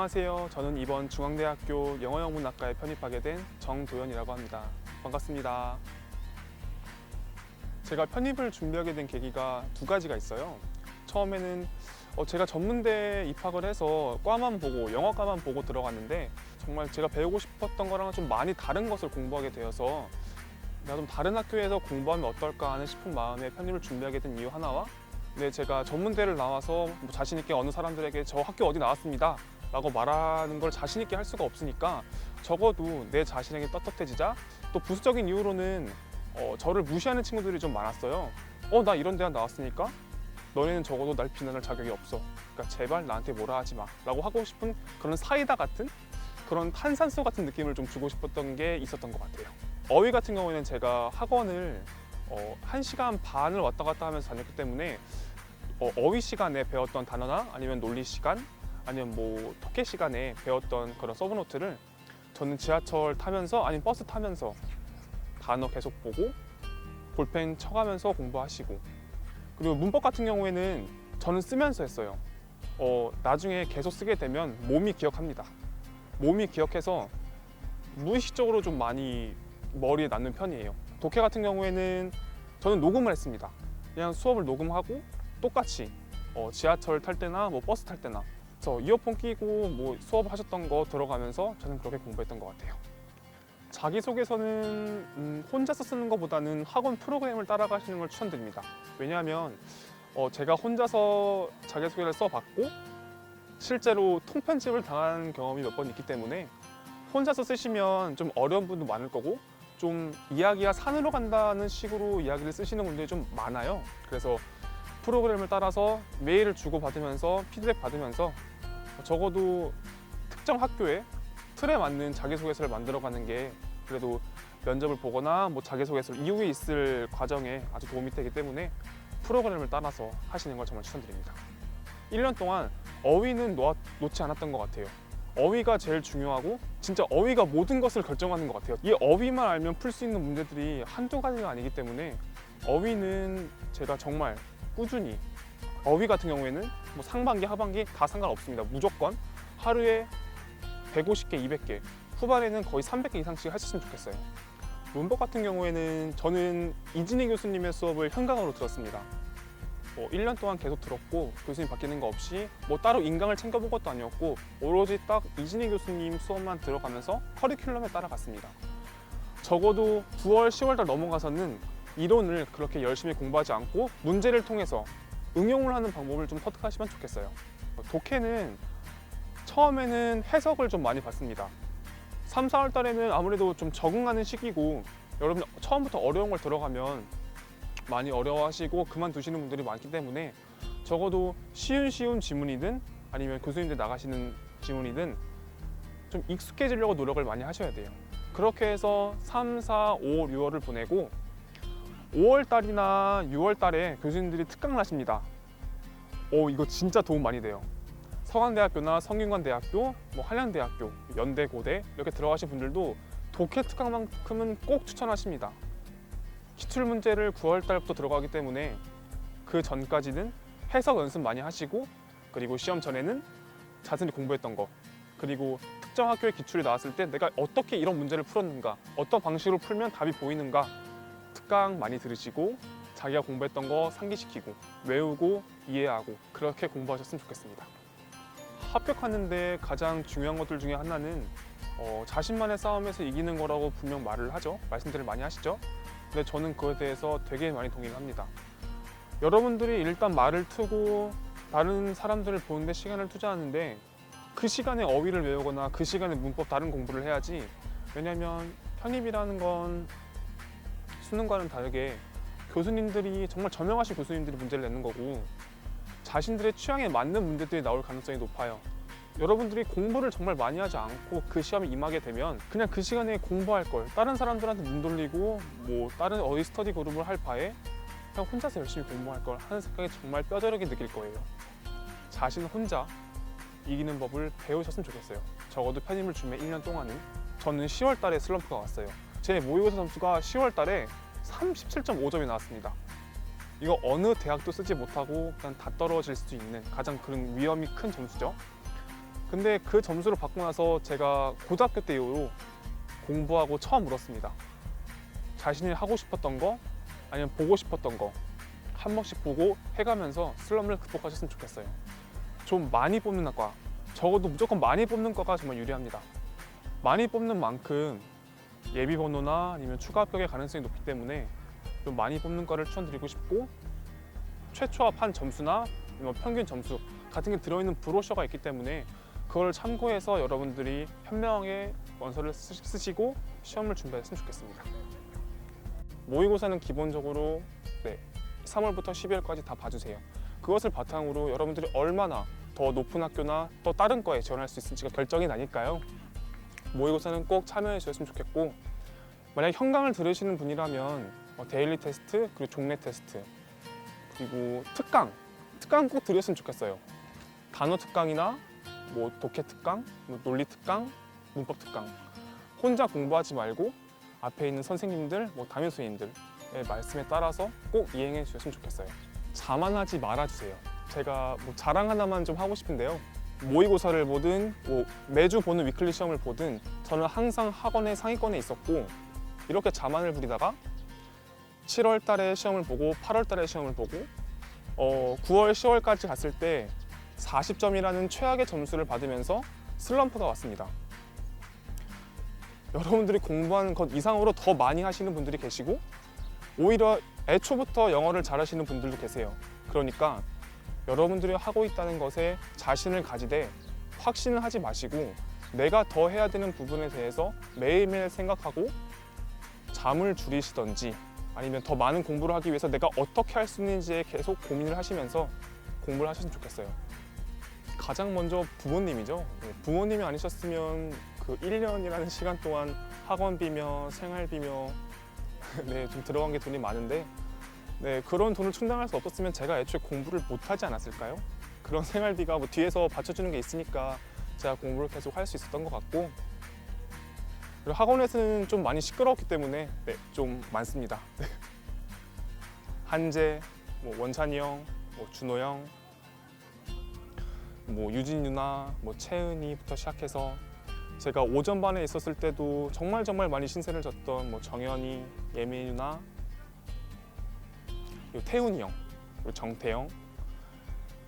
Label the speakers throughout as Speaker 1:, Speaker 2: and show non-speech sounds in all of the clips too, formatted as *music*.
Speaker 1: 안녕하세요. 저는 이번 중앙대학교 영어영문학과에 편입하게 된 정도현이라고 합니다. 반갑습니다. 제가 편입을 준비하게 된 계기가 두 가지가 있어요. 처음에는 어, 제가 전문대에 입학을 해서 과만 보고 영어과만 보고 들어갔는데 정말 제가 배우고 싶었던 거랑은 좀 많이 다른 것을 공부하게 되어서 내가 좀 다른 학교에서 공부하면 어떨까 하는 싶은 마음에 편입을 준비하게 된 이유 하나와 네, 제가 전문대를 나와서 뭐 자신 있게 어느 사람들에게 저 학교 어디 나왔습니다. 라고 말하는 걸 자신 있게 할 수가 없으니까 적어도 내 자신에게 떳떳해지자 또 부수적인 이유로는 어, 저를 무시하는 친구들이 좀 많았어요. 어, 나 이런 대학 나왔으니까 너네는 적어도 날 비난할 자격이 없어. 그러니까 제발 나한테 뭐라 하지 마. 라고 하고 싶은 그런 사이다 같은 그런 탄산수 같은 느낌을 좀 주고 싶었던 게 있었던 것 같아요. 어휘 같은 경우에는 제가 학원을 어, 1시간 반을 왔다 갔다 하면서 다녔기 때문에 어, 어휘 시간에 배웠던 단어나 아니면 논리 시간 아니면 뭐 토끼 시간에 배웠던 그런 서브노트를 저는 지하철 타면서 아니면 버스 타면서 단어 계속 보고 볼펜 쳐가면서 공부하시고 그리고 문법 같은 경우에는 저는 쓰면서 했어요. 어, 나중에 계속 쓰게 되면 몸이 기억합니다. 몸이 기억해서 무의식적으로 좀 많이 머리에 남는 편이에요. 독해 같은 경우에는 저는 녹음을 했습니다. 그냥 수업을 녹음하고 똑같이 어, 지하철 탈 때나 뭐 버스 탈 때나 그래서 이어폰 끼고 뭐 수업하셨던 거 들어가면서 저는 그렇게 공부했던 것 같아요. 자기소개서는 음, 혼자서 쓰는 것보다는 학원 프로그램을 따라가시는 걸 추천드립니다. 왜냐하면 어, 제가 혼자서 자기소개를 써봤고 실제로 통편집을 당한 경험이 몇 번 있기 때문에 혼자서 쓰시면 좀 어려운 부분도 많을 거고 좀 이야기가 산으로 간다는 식으로 이야기를 쓰시는 분들이 좀 많아요. 그래서 프로그램을 따라서 메일을 주고받으면서 피드백 받으면서 적어도 특정 학교에 틀에 맞는 자기소개서를 만들어가는 게 그래도 면접을 보거나 뭐 자기소개서 이후에 있을 과정에 아주 도움이 되기 때문에 프로그램을 따라서 하시는 걸 정말 추천드립니다. 1년 동안 어휘는 놓아, 놓지 않았던 것 같아요. 어휘가 제일 중요하고 진짜 어휘가 모든 것을 결정하는 것 같아요. 이 어휘만 알면 풀 수 있는 문제들이 한두 가지가 아니기 때문에 어휘는 제가 정말 꾸준히 어휘 같은 경우에는 뭐 상반기, 하반기 다 상관없습니다. 무조건 하루에 150개, 200개, 후반에는 거의 300개 이상씩 하셨으면 좋겠어요. 문법 같은 경우에는 저는 이진희 교수님의 수업을 현강으로 들었습니다. 뭐 1년 동안 계속 들었고 교수님 바뀌는 거 없이 뭐 따로 인강을 챙겨본 것도 아니었고 오로지 딱 이진희 교수님 수업만 들어가면서 커리큘럼에 따라갔습니다. 적어도 9월, 10월 달 넘어가서는 이론을 그렇게 열심히 공부하지 않고 문제를 통해서 응용을 하는 방법을 좀 터득하시면 좋겠어요. 독해는 처음에는 해석을 좀 많이 봤습니다. 3, 4월 달에는 아무래도 좀 적응하는 시기고 여러분 처음부터 어려운 걸 들어가면 많이 어려워하시고 그만두시는 분들이 많기 때문에 적어도 쉬운 쉬운 지문이든 아니면 교수님들 나가시는 지문이든 좀 익숙해지려고 노력을 많이 하셔야 돼요. 그렇게 해서 3, 4, 5, 6월을 보내고 5월 달이나 6월 달에 교수님들이 특강을 하십니다. 오, 이거 진짜 도움 많이 돼요. 서강대학교나 성균관대학교, 뭐 한양대학교, 연대, 고대 이렇게 들어가신 분들도 독해 특강만큼은 꼭 추천하십니다. 기출 문제를 9월 달부터 들어가기 때문에 그 전까지는 해석 연습 많이 하시고 그리고 시험 전에는 자세히 공부했던 거 그리고 특정 학교의 기출이 나왔을 때 내가 어떻게 이런 문제를 풀었는가 어떤 방식으로 풀면 답이 보이는가 특강 많이 들으시고 자기가 공부했던 거 상기시키고 외우고 이해하고 그렇게 공부하셨으면 좋겠습니다. 합격하는데 가장 중요한 것들 중에 하나는 어, 자신만의 싸움에서 이기는 거라고 분명 말을 하죠. 말씀들을 많이 하시죠. 근데 저는 그에 대해서 되게 많이 동의를 합니다. 여러분들이 일단 말을 트고 다른 사람들을 보는데 시간을 투자하는데 그 시간에 어휘를 외우거나 그 시간에 문법 다른 공부를 해야지. 왜냐면 편입이라는 건 수능과는 다르게 교수님들이 정말 저명하신 교수님들이 문제를 내는 거고 자신들의 취향에 맞는 문제들이 나올 가능성이 높아요. 여러분들이 공부를 정말 많이 하지 않고 그 시험에 임하게 되면 그냥 그 시간에 공부할 걸 다른 사람들한테 눈 돌리고 뭐 다른 어디 스터디 그룹을 할 바에 그냥 혼자서 열심히 공부할 걸 하는 생각이 정말 뼈저리게 느낄 거예요. 자신 혼자 이기는 법을 배우셨으면 좋겠어요. 적어도 편입을 준비 1년 동안은 저는 10월 달에 슬럼프가 왔어요. 제 모의고사 점수가 10월 달에 37.5점이 나왔습니다. 이거 어느 대학도 쓰지 못하고 그냥 다 떨어질 수 있는 가장 그런 위험이 큰 점수죠. 근데 그 점수를 받고 나서 제가 고등학교 때 이후로 공부하고 처음 울었습니다. 자신이 하고 싶었던 거 아니면 보고 싶었던 거 한 번씩 보고 해가면서 슬럼을 극복하셨으면 좋겠어요. 좀 많이 뽑는 과 적어도 무조건 많이 뽑는 과가 정말 유리합니다. 많이 뽑는 만큼 예비 번호나 아니면 추가 합격의 가능성이 높기 때문에 좀 많이 뽑는 과를 추천드리고 싶고 최초 합한 점수나 뭐 평균 점수 같은 게 들어있는 브로셔가 있기 때문에 그걸 참고해서 여러분들이 현명하게 원서를 쓰- 쓰시고 시험을 준비했으면 좋겠습니다. 모의고사는 기본적으로 네, 3월부터 12월까지 다 봐주세요. 그것을 바탕으로 여러분들이 얼마나 더 높은 학교나 또 다른 과에 지원할 수 있을지가 결정이 나니까요. 모의고사는 꼭 참여해 주셨으면 좋겠고 만약 현강을 들으시는 분이라면 뭐 데일리 테스트 그리고 종례 테스트 그리고 특강 특강 꼭 들으셨으면 좋겠어요. 단어 특강이나 뭐 독해 특강, 뭐 논리 특강, 문법 특강 혼자 공부하지 말고 앞에 있는 선생님들, 뭐 담임 선생님들의 말씀에 따라서 꼭 이행해 주셨으면 좋겠어요. 자만하지 말아주세요. 제가 뭐 자랑 하나만 좀 하고 싶은데요. 모의고사를 보든 뭐 매주 보는 위클리 시험을 보든 저는 항상 학원의 상위권에 있었고 이렇게 자만을 부리다가 7월 달에 시험을 보고 8월 달에 시험을 보고 어, 9월, 10월까지 갔을 때 40점이라는 최악의 점수를 받으면서 슬럼프가 왔습니다. 여러분들이 공부하는 것 이상으로 더 많이 하시는 분들이 계시고 오히려 애초부터 영어를 잘하시는 분들도 계세요. 그러니까 여러분들이 하고 있다는 것에 자신을 가지되 확신을 하지 마시고 내가 더 해야 되는 부분에 대해서 매일매일 생각하고 잠을 줄이시던지 아니면 더 많은 공부를 하기 위해서 내가 어떻게 할 수 있는지에 계속 고민을 하시면서 공부를 하셨으면 좋겠어요. 가장 먼저 부모님이죠. 네, 부모님이 아니셨으면 그 1년이라는 시간 동안 학원비며 생활비며 *laughs* 네, 좀 들어간 게 돈이 많은데 네, 그런 돈을 충당할 수 없었으면 제가 애초에 공부를 못 하지 않았을까요? 그런 생활비가 뭐 뒤에서 받쳐주는 게 있으니까 제가 공부를 계속 할 수 있었던 것 같고 그리고 학원에서는 좀 많이 시끄러웠기 때문에 네, 좀 많습니다. 네. 한재, 뭐 원찬이 형, 뭐 준호 형, 뭐 유진 누나, 뭐 채은이부터 시작해서 제가 오전반에 있었을 때도 정말 정말 많이 신세를 졌던 뭐 정연이, 예미 누나, 그리고 태훈이 형, 그리고 정태영.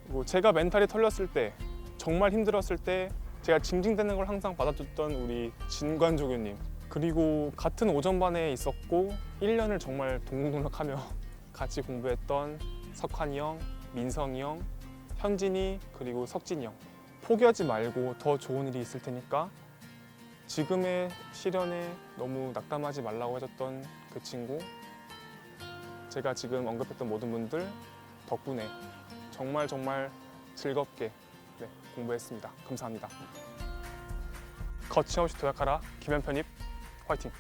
Speaker 1: 뭐 제가 멘탈이 털렸을 때 정말 힘들었을 때 제가 징징대는 걸 항상 받아줬던 우리 진관 조교님. 그리고 같은 오전반에 있었고 1년을 정말 동공동락하며 *laughs* 같이 공부했던 석환이 형, 민성이 형, 현진이 그리고 석진이 형. 포기하지 말고 더 좋은 일이 있을 테니까 지금의 시련에 너무 낙담하지 말라고 해줬던 그 친구 제가 지금 언급했던 모든 분들 덕분에 정말 정말 즐겁게 네, 공부했습니다. 감사합니다. 거침없이 도약하라 김현 편입 화이팅!